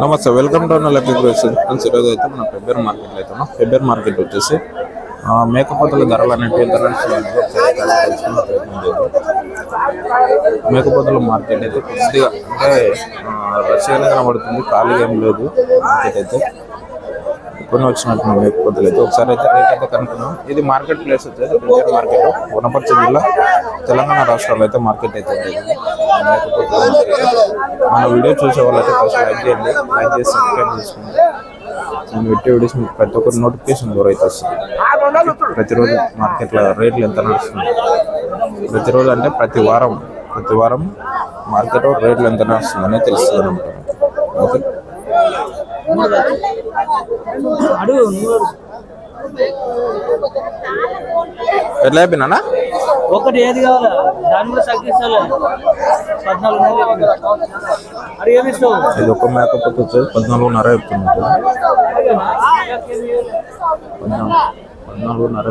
నమస్తే welcome to lucky grows friends ఈరోజు అయితే మనం ఫెబ్రవరి మార్కెట్ అయితే ఉన్నాం ఫెబ్రవరి మార్కెట్ వచ్చేసి మేకపోతల ధరలు అనేవి ఇంటర్నేషనల్ మేకపోతల మార్కెట్ అయితే కొద్దిగా అంటే రష్యానే కనబడుతుంది ఖాళీగా ఏం లేదు మార్కెట్ అయితే. కొన్ని వచ్చినట్టు మేకపోతలు అయితే. ఒకసారి అయితే రేట్ అయితే కనుక్కున్నాం ఇది మార్కెట్ ప్లేస్ వచ్చేసి మార్కెట్ వనపర్తి జిల్లా తెలంగాణ రాష్ట్రంలో అయితే మార్కెట్ అయితే మన వీడియో చూసే వాళ్ళైతే ఫస్ట్ లైక్ చేయండి లైక్ చేసి సబ్స్క్రైబ్ చేసుకోండి. నేను పెట్టే వీడియోస్ మీకు ప్రతి ఒక్కరి నోటిఫికేషన్ ద్వారా అయితే వస్తుంది. ప్రతిరోజు మార్కెట్లో రేట్లు ఎంత నడుస్తుంది ప్రతిరోజు అంటే ప్రతి వారం ప్రతి వారం మార్కెట్ రేట్లు ఎంత నడుస్తుంది అనేది తెలుస్తుంది అనమాట. ఓకే? ఎట్లా అయిపోయినా ఒకటి ఏది కావాలా? దాన్ని కూడా తగ్గిస్తాలే పద్నాలుగు నెలలు అది ఏమి ఇస్తావు? ఇది ఒక మేకపోతే వచ్చేసి పద్నాలుగున్నర చెప్తున్నట్టు పద్నాలుగున్నర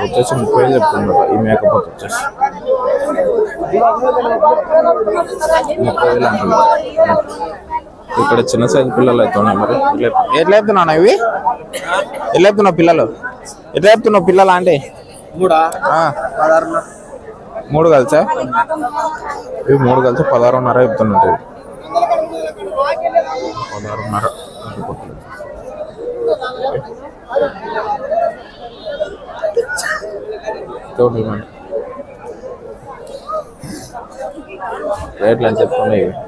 వచ్చేసి ముప్పై వేలు చెప్తున్నారు ఈ మేకపోతే వచ్చేసి. ముప్పై వేలు అంటున్నారు ఇక్కడ చిన్న సైజు పిల్లలు అయితే ఉన్నాయి మరి. ఎట్లా చెప్తున్నా ఇవి? ఎట్లా చెప్తున్నావు పిల్లలు? ఎట్లా చెప్తున్నావు పిల్లలు అంటే ఆ. మూడు కలిసా? ఇవి మూడు కలిసి పదహారున్నర చెప్తున్నట్టు ఇవి. పదహారున్నర. రేట్లు అని మనకు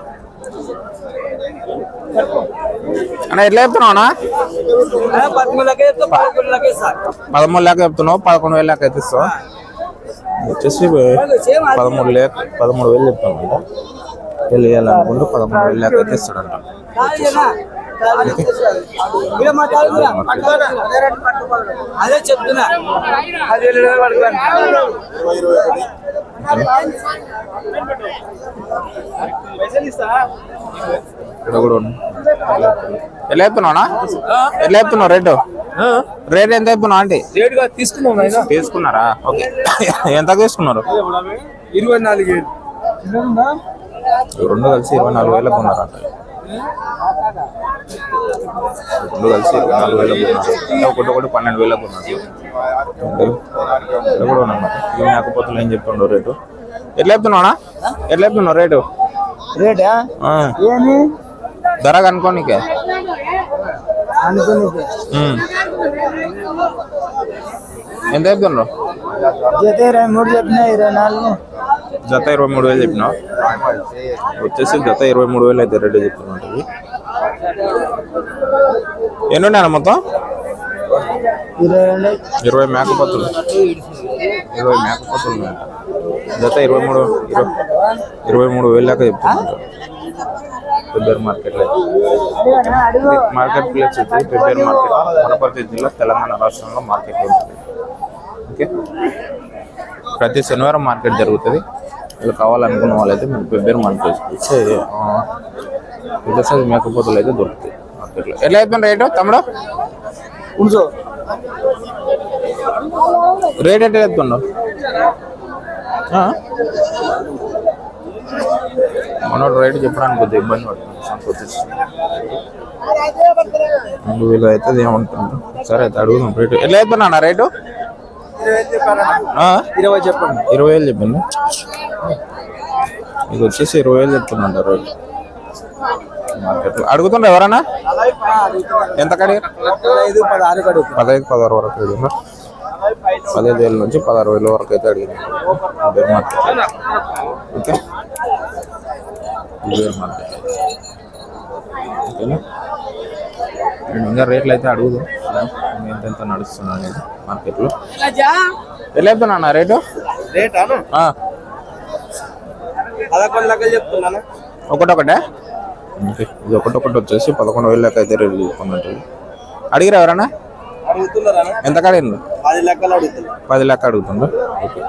అన్న ఎట్లా చెప్తున్నావు అన్న? పదమూడులకే పదకొండులకే సార్. పదమూడు లేక చెప్తున్నావు పదకొండు వేలు లేక అయితే ఇస్తావు? వచ్చేసి పదమూడు లేక పదమూడు వేలు చెప్తాను తెలియాలనుకుంటే పదమూడు వేలు లేక అయితే ఇస్తాడంట. అదే చెప్తున్నా. ఇక్కడ కూడా చెప్తున్నావునా ఎట్లా చెప్తున్నావు రేటు? రేట్ ఎంత చెప్తున్నావు ఆంటీ? తీసుకున్నాం తీసుకున్నారా? ఓకే. ఎంత తీసుకున్నారు? ఇరవై నాలుగు రెండు కలిసి ఇరవై నాలుగు వేలకు ఉన్నారంట రెండు కలిసి ఇరవై నాలుగు వేలకు ఉన్నారు ఒకటి ఒకటి పన్నెండు వేలకు ఉన్నారు అంటే ఇక్కడ కూడా ఉన్నాయి ఇవి మేకపోతులు ఏం చెప్తుండో రేటు ఎట్లా చెప్తున్నావునా ఎట్లా చెప్తున్నావు రేటు రేటా ఏమి ధర కనుక్కోనికే ఎంత చెప్తున్నావు జత ఇరవై మూడు చెప్పిన ఇరవై నాలుగు జత ఇరవై మూడు వేలు చెప్పినావు వచ్చేసి జత ఇరవై మూడు వేలు అయితే రెడీ చెప్తున్నాడు ఇవి ఎన్ని ఉన్నాయన్న మొత్తం ఇరవై మేకపోతులు. ఇరవై మేకపోతులు జత ఇరవై మూడు ఇరవై ఇరవై మూడు వేలు దాకా చెప్తున్నారు పెబ్బేరు మార్కెట్లో మార్కెట్ ప్లేస్ వచ్చి పెబ్బేరు మార్కెట్. వనపర్తి జిల్లా తెలంగాణ రాష్ట్రంలో మార్కెట్ ఉంటుంది. ఓకే? ప్రతి శనివారం మార్కెట్ జరుగుతుంది. వీళ్ళు కావాలనుకున్న వాళ్ళైతే మీరు పెబ్బేరు మార్కెట్ వస్తే పెద్ద సైజు మేకపోతులు అయితే దొరుకుతాయి మార్కెట్లో. ఎట్లా అయిపోయింది రేటు తమ్ముడు? ఉంచు రేట్ ఎట్లా చెప్తున్నావు మనోడు రేటు చెప్పడానికి కొద్దిగా ఇబ్బంది పడుతుంది సంకోచించి రెండు వేలు అయితే ఏమంటుంది? సరే అయితే అడుగుదాం రేటు. ఎట్లా చెప్తున్నా రేటు? ఇరవై చెప్పండి. ఇరవై వేలు చెప్పింది. ఇది వచ్చేసి ఇరవై వేలు చెప్తున్నా రేటు. మార్కెట్లో. అడుగుతుండ్రు ఎవరన్నా? ఎంత కడిగి? పదహైదు పదహారు వరకు అడిగిందా పదిహేను వేల నుంచి పదహారు వేల వరకు అయితే అడిగింది. Bear market okay? Bear market ఓకేనా? ఇంకా రేట్లు అయితే అడుగుదు. ఎంత ఎంత నడుస్తున్నా అనేది మార్కెట్లో. ఎట్లా చెప్తున్నా రేటు? చెప్తున్నాను ఒకటొకటే? ఇది ఒకటొకటి వచ్చేసి పదకొండు వేల లెక్క అయితే రేటు తీసుకున్నట్టు అడిగిరా ఎవరన్నా? అడుగుతున్నారా ఎంత కడిగిండ్రు పది లెక్కలు అడుగుతున్నా. పది లెక్క అడుగుతుండ్రు ఓకే.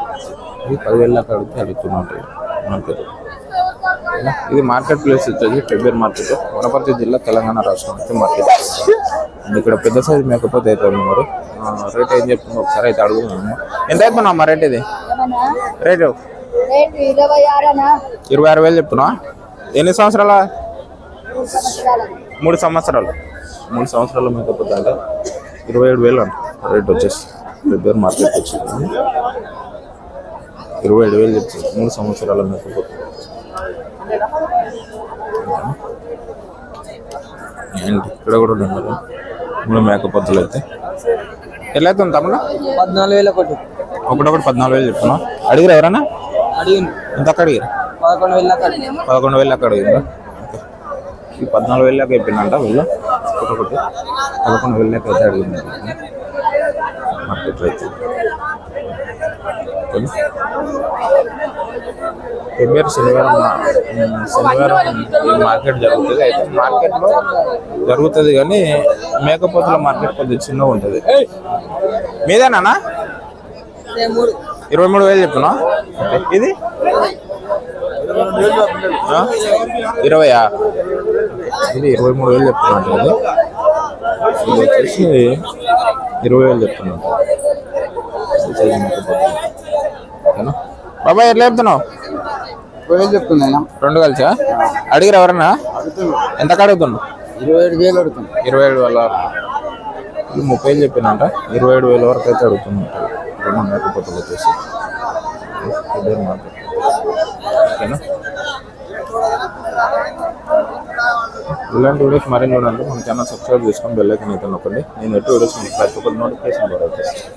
ఇది పదివేలు లెక్క అడిగితే అడుగుతున్నట్టు మార్కెట్ ఇది మార్కెట్ ప్లేస్ వచ్చేసి ఫెబ్రవరి మార్కెట్. వనపర్తి జిల్లా తెలంగాణ రాష్ట్రం అయితే మార్కెట్ ఇక్కడ పెద్ద సైజు మేకపోతే అయితే ఉంది మరి రేట్ ఏం చెప్తుందో ఒకసారి అయితే అడుగుతున్నాము ఎంత అవుతున్నా అమ్మా రేట్ ఇది? రేటు? ఇరవై ఆరు వేలు చెప్తున్నా ఎన్ని సంవత్సరాల మూడు సంవత్సరాలు. మూడు సంవత్సరాలు మేకపోతే అంటే ఇరవై ఏడు వేలు అంట. రేట్ వచ్చేసి ఫిబ్రవరి మార్కెట్ వచ్చింది. ఇరవై ఏడు వేలు చెప్తుంది మూడు సంవత్సరాల మేకపోతే ఏంటి? ఇక్కడ కూడా ఉన్నారు మూడు మేకపోతులు అయితే. ఎట్లా అవుతుంది తమ్ముడు? పద్నాలుగు వేల ఒకటి. ఒకటొకటి పద్నాలుగు వేలు చెప్తున్నా. అడిగిరా ఎవరన్నా? అడిగింది ఎంత అడిగిరా? పదకొండు వేల అక్కడ పదకొండు వేలు అక్కడ అడిగిందా. ఈ పద్నాలుగు వేలు లెక్క అయిపోయిందంట వీళ్ళు. ఒకటి పదకొండు వేలు లెక్క అయితే అడిగింది. మార్కెట్ అయితే. ఓకే. ఫిబ్రవరి శనివారం శనివారం ఈ మార్కెట్ జరుగుతుంది. అయితే మార్కెట్లో జరుగుతుంది కానీ మేకపోతుల మార్కెట్ కొద్దిగా చిన్నగా ఉంటుంది. మీదేనా ఇరవై మూడు వేలు చెప్తున్నా ఇది? ఆ? ఇరవయా? ఇది ఇరవై మూడు వేలు చెప్తున్నట్టు ఇది. ఇది వచ్చేసి ఇరవై వేలు చెప్తున్నాను. బాబాయ్ ఎట్లా చెప్తున్నావు? వేలు చెప్తున్నా రెండు కలిసా? అడిగిరు ఎవరన్నా? ఎంత అడుగుతున్నావు ఇరవై ఏడు వేలు అడుగుతున్నా. ఇరవై ఏడు వేల ఇది ముప్పై వేలు చెప్పినంట. ఇరవై ఏడు వేల వరకు అయితే అడుగుతున్నట్టు రెండు మేకపోతులు వచ్చేసి. ఇదే ఓకేనా? ఇలాంటి వీడియోస్ మరిన్ని చూడాలంటే మన ఛానల్ సబ్స్క్రైబ్ చేసుకొని బెల్ ఐకన్ అయితే నొక్కండి. నేను ఎటు వీడియోస్ మీకు ప్రతి ఒక్కరు నోటిఫికేషన్ ద్వారా వచ్చేస్తాను